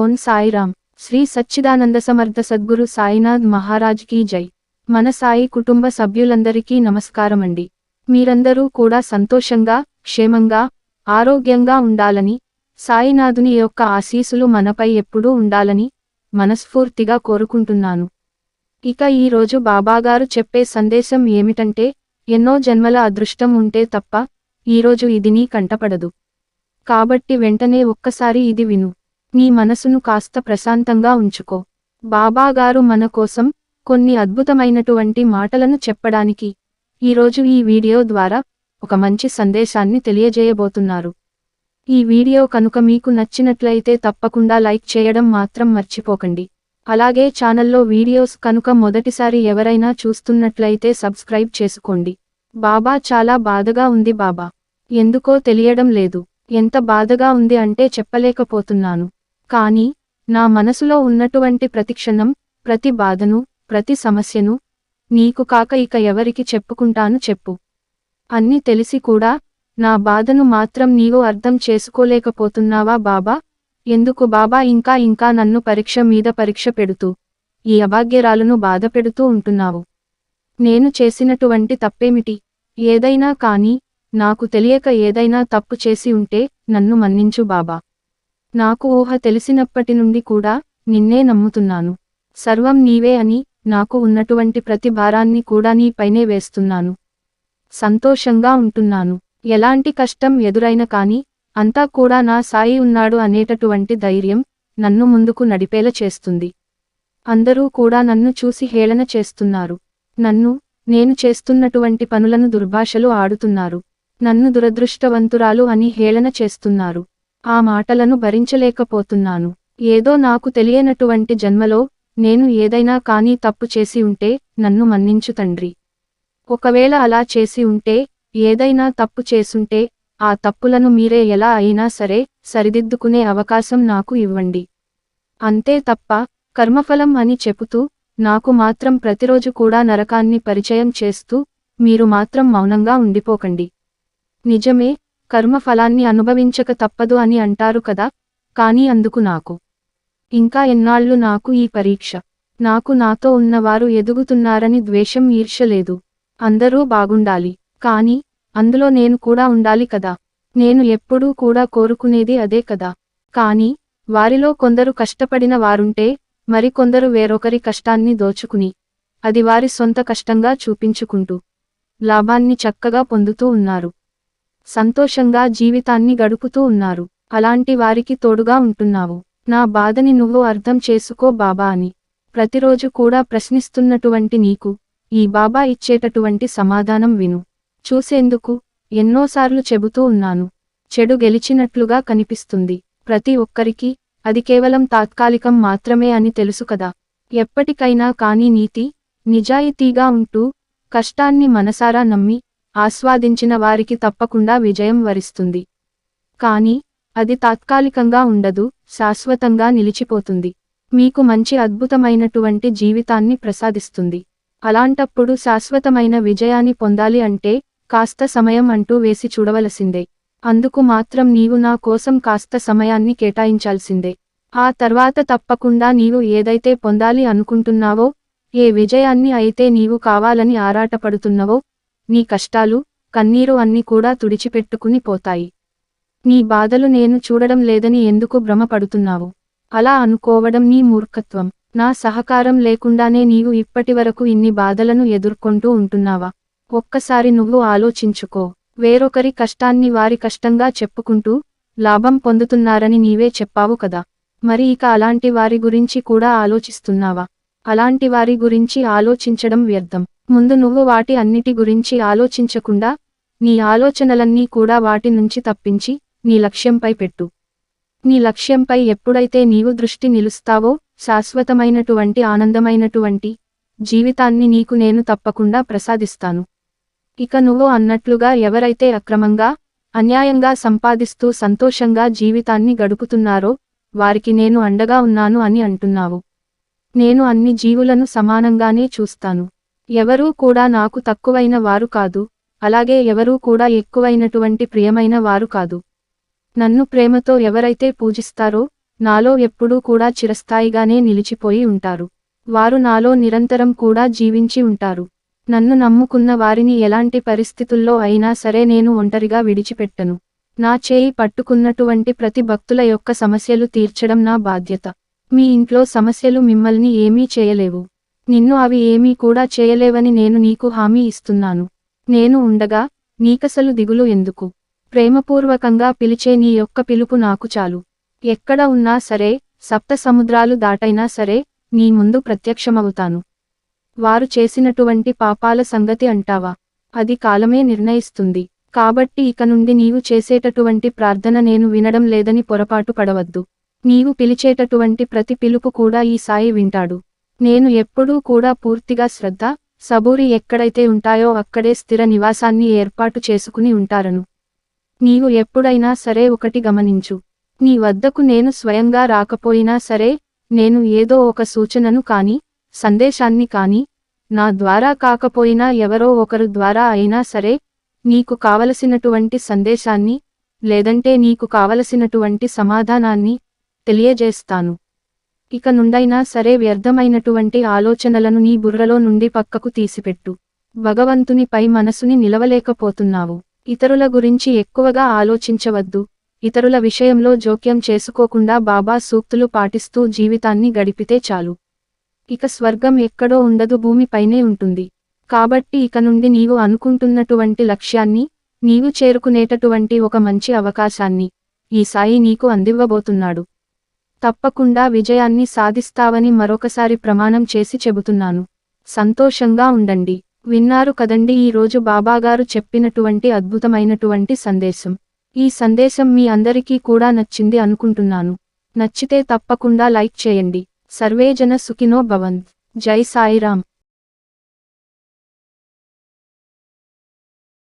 ఓం సాయిరామ్. శ్రీ సచ్చిదానంద సమర్థ సద్గురు సాయినాథ్ మహారాజ్ కీ జై. మన సాయి కుటుంబ సభ్యులందరికీ నమస్కారమండి. మీరందరూ కూడా సంతోషంగా క్షేమంగా ఆరోగ్యంగా ఉండాలని సాయినాథుని యొక్క ఆశీసులు మనపై ఎప్పుడూ ఉండాలని మనస్ఫూర్తిగా కోరుకుంటున్నాను. ఇక ఈరోజు బాబాగారు చెప్పే సందేశం ఏమిటంటే ఎన్నో జన్మల అదృష్టం ఉంటే తప్ప ఈరోజు ఇది నీ కంటపడదు. కాబట్టి వెంటనే ఒక్కసారి ఇది విను. నీ మనసును కాస్త ప్రశాంతంగా ఉంచుకో. బాబాగారు మన కోసం కొన్ని అద్భుతమైనటువంటి మాటలను చెప్పడానికి ఈరోజు ఈ వీడియో ద్వారా ఒక మంచి సందేశాన్ని తెలియజేయబోతున్నారు. ఈ వీడియో కనుక మీకు నచ్చినట్లయితే తప్పకుండా లైక్ చేయడం మాత్రం మర్చిపోకండి. అలాగే ఛానల్లో వీడియోస్ కనుక మొదటిసారి ఎవరైనా చూస్తున్నట్లయితే సబ్స్క్రైబ్ చేసుకోండి. బాబా చాలా బాధగా ఉంది బాబా. ఎందుకో తెలియడం లేదు. ఎంత బాధగా ఉంది అంటే చెప్పలేకపోతున్నాను. కానీ నా మనసులో ఉన్నటువంటి ప్రతిక్షణం ప్రతి బాధను ప్రతి సమస్యను నీకు కాక ఇక ఎవరికి చెప్పుకుంటాను చెప్పు. అన్ని తెలిసి కూడా నా బాధను మాత్రం నీవు అర్థం చేసుకోలేకపోతున్నావా బాబా? ఎందుకు బాబా ఇంకా ఇంకా నన్ను పరీక్ష మీద పరీక్ష పెడుతూ ఈ అభాగ్యరాలను బాధ పెడుతూ ఉంటున్నావు? నేను చేసినటువంటి తప్పేమిటి? ఏదైనా కానీ నాకు తెలియక ఏదైనా తప్పు చేసి ఉంటే నన్ను మన్నించు బాబా. నాకు ఊహ తెలిసినప్పటి నుండి కూడా నిన్నే నమ్ముతున్నాను. సర్వం నీవే అని నాకు ఉన్నటువంటి ప్రతి భారాన్ని కూడా నీపైనే వేస్తున్నాను. సంతోషంగా ఉంటున్నాను. ఎలాంటి కష్టం ఎదురైన కాని అంతా కూడా నా సాయి ఉన్నాడు అనేటటువంటి ధైర్యం నన్ను ముందుకు నడిపేలా చేస్తుంది. అందరూ కూడా నన్ను చూసి హేళన చేస్తున్నారు. నన్ను నేను చేస్తున్నటువంటి పనులను దుర్భాషలు ఆడుతున్నారు. నన్ను దురదృష్టవంతురాలు అని హేళన చేస్తున్నారు. ఆ మాటలను భరించలేకపోతున్నాను. ఏదో నాకు తెలియనటువంటి జన్మలో నేను ఏదైనా కానీ తప్పు చేసి ఉంటే నన్ను మన్నించు తండ్రి. ఒకవేళ అలా చేసి ఉంటే ఏదైనా తప్పు చేసుంటే ఆ తప్పులను మీరే ఎలా అయినా సరే సరిదిద్దుకునే అవకాశం నాకు ఇవ్వండి. అంతే తప్ప కర్మఫలం అని చెబుతూ నాకు మాత్రం ప్రతిరోజు కూడా నరకాన్ని పరిచయం చేస్తూ మీరు మాత్రం మౌనంగా ఉండిపోకండి. నిజమే కర్మఫలాన్ని అనుభవించక తప్పదు అని అంటారు కదా కానీ అందుకు నాకు. ఇంకా ఎన్నాళ్ళు నాకు ఈ పరీక్ష. నాకు నాతో ఉన్నవారు ఎదుగుతున్నారని ద్వేషం ఈర్షలేదు. అందరూ బాగుండాలి. కాని అందులో నేను కూడా ఉండాలి కదా. నేను ఎప్పుడూ కూడా కోరుకునేది అదే కదా. కాని వారిలో కొందరు కష్టపడిన వారుంటే మరికొందరు వేరొకరి కష్టాన్ని దోచుకుని అది వారి సొంత కష్టంగా చూపించుకుంటూ లాభాన్ని చక్కగా పొందుతూ ఉన్నారు. సంతోషంగా జీవితాన్ని గడుపుతూ ఉన్నారు. అలాంటి వారికి తోడుగా ఉంటున్నావు. నా బాధని నువ్వు అర్థం చేసుకో బాబా అని. ప్రతిరోజు కూడా ప్రశ్నిస్తున్నటువంటి నీకు ఈ బాబా ఇచ్చేటటువంటి సమాధానం విను. చూసేందుకు ఎన్నోసార్లు చెబుతూ ఉన్నాను. చెడు గెలిచినట్లుగా కనిపిస్తుంది. ప్రతి ఒక్కరికి అది కేవలం తాత్కాలికం మాత్రమే అని తెలుసు కదా. ఎప్పటికైనా కానీ నీతి నిజాయితీగా ఉంటూ కష్టాన్ని మనసారా నమ్మి ఆస్వాదించిన వారికి తప్పకుండా విజయం వరిస్తుంది. కాని అది తాత్కాలికంగా ఉండదు శాశ్వతంగా నిలిచిపోతుంది. మీకు మంచి అద్భుతమైనటువంటి జీవితాన్ని ప్రసాదిస్తుంది. అలాంటప్పుడు శాశ్వతమైన విజయాన్ని పొందాలి అంటే కాస్త సమయం అంటూ వేసి చూడవలసిందే. అందుకు మాత్రం నీవు నా కోసం కాస్త సమయాన్ని కేటాయించాల్సిందే. ఆ తర్వాత తప్పకుండా నీవు ఏదైతే పొందాలి అనుకుంటున్నావో ఏ విజయాన్ని అయితే నీవు కావాలని ఆరాటపడుతున్నవో నీ కష్టాలు కన్నీరు అన్ని కూడా తుడిచిపెట్టుకుని పోతాయి. నీ బాధలు నేను చూడడం లేదని ఎందుకు భ్రమపడుతున్నావు? అలా అనుకోవడం నీ మూర్ఖత్వం. నా సహకారం లేకుండానే నీవు ఇప్పటివరకు ఇన్ని బాధలను ఎదుర్కొంటూ ఉంటున్నావా? ఒక్కసారి నువ్వు ఆలోచించుకో. వేరొకరి కష్టాన్ని వారి కష్టంగా చెప్పుకుంటూ లాభం పొందుతున్నారని నీవే చెప్పావు కదా. మరి ఇక అలాంటి వారి గురించి కూడా ఆలోచిస్తున్నావా? అలాంటి వారి గురించి ఆలోచించడం వ్యర్థం. ముందు నువ్వు వాటి అన్నిటి గురించి ఆలోచించకుండా నీ ఆలోచనలన్నీ కూడా వాటి నుంచి తప్పించి నీ లక్ష్యంపై పెట్టు. నీ లక్ష్యంపై ఎప్పుడైతే నీవు దృష్టి నిలుస్తావో శాశ్వతమైనటువంటి ఆనందమైనటువంటి జీవితాన్ని నీకు నేను తప్పకుండా ప్రసాదిస్తాను. ఇక నువ్వు అన్నట్లుగా ఎవరైతే అక్రమంగా అన్యాయంగా సంపాదిస్తూ సంతోషంగా జీవితాన్ని గడుపుతున్నారో వారికి నేను అండగా ఉన్నాను అని అంటున్నావు. నేను అన్ని జీవులను సమానంగానే చూస్తాను. ఎవరూ కూడా నాకు తక్కువైన వారు కాదు అలాగే ఎవరూ కూడా ఎక్కువైనటువంటి ప్రియమైన వారు కాదు. నన్ను ప్రేమతో ఎవరైతే పూజిస్తారో నాలో ఎప్పుడూ కూడా చిరస్థాయిగానే నిలిచిపోయి ఉంటారు. వారు నాలో నిరంతరం కూడా జీవించి ఉంటారు. నన్ను నమ్ముకున్న వారిని ఎలాంటి పరిస్థితుల్లో అయినా సరే నేను ఒంటరిగా విడిచిపెట్టను. నా చేయి పట్టుకున్నటువంటి ప్రతి భక్తుల యొక్క సమస్యలు తీర్చడం నా బాధ్యత. మీ ఇంట్లో సమస్యలు మిమ్మల్ని ఏమీ చేయలేవు. నిన్ను అవి ఏమీ కూడా చేయలేవని నేను నీకు హామీ ఇస్తున్నాను. నేను ఉండగా నీకసలు దిగులు ఎందుకు? ప్రేమపూర్వకంగా పిలిచే నీ యొక్క పిలుపు నాకు చాలు. ఎక్కడ ఉన్నా సరే సప్త సముద్రాలు దాటైనా సరే నీ ముందు ప్రత్యక్షమవుతాను. వారు చేసినటువంటి పాపాల సంగతి అంటావా? అది కాలమే నిర్ణయిస్తుంది. కాబట్టి ఇక నుండి నీవు చేసేటటువంటి ప్రార్థన నేను వినడం లేదని పొరపాటు పడవద్దు. నీవు పిలిచేటటువంటి ప్రతి పిలుపు కూడా ఈ సాయి వింటాడు. నేను ఎప్పుడూ కూడా పూర్తిగా శ్రద్ధ సబూరి ఎక్కడైతే ఉంటాయో అక్కడే స్థిర నివాసాన్ని ఏర్పాటు చేసుకుని ఉంటారను. నీవు ఎప్పుడైనా సరే ఒకటి గమనించు. నీ వద్దకు నేను స్వయంగా రాకపోయినా సరే నేను ఏదో ఒక సూచనను కాని సందేశాన్ని కాని నా ద్వారా కాకపోయినా ఎవరో ఒకరు ద్వారా అయినా సరే నీకు కావలసినటువంటి సందేశాన్ని లేదంటే నీకు కావలసినటువంటి సమాధానాన్ని తెలియజేస్తాను. ఇక నుండైనా సరే వ్యర్థమైనటువంటి ఆలోచనలను నీ బుర్రలో నుండి పక్కకు తీసిపెట్టు. భగవంతునిపై మనసుని నిలవలేకపోతున్నావు. ఇతరుల గురించి ఎక్కువగా ఆలోచించవద్దు. ఇతరుల విషయంలో జోక్యం చేసుకోకుండా బాబా సూక్తులు పాటిస్తూ జీవితాన్ని గడిపితే చాలు. ఇక స్వర్గం ఎక్కడో ఉండదు భూమిపైనే ఉంటుంది. కాబట్టి ఇక నుండి నీవు అనుకుంటున్నటువంటి లక్ష్యాన్ని నీవు చేరుకునేటటువంటి ఒక మంచి అవకాశాన్ని ఈ సాయి నీకు అందివ్వబోతున్నాడు. తప్పకుండా విజయాన్ని సాధిస్తావని మరొకసారి ప్రమాణం చేసి చెబుతున్నాను. సంతోషంగా ఉండండి. విన్నారు కదండి ఈ రోజు బాబాగారు చెప్పినటువంటి అద్భుతమైనటువంటి సందేశం. ఈ సందేశం మీ అందరికీ కూడా నచ్చింది అనుకుంటున్నాను. నచ్చితే తప్పకుండా లైక్ చేయండి. సర్వేజన సుఖినో భవంత్. జై సాయిరామ్.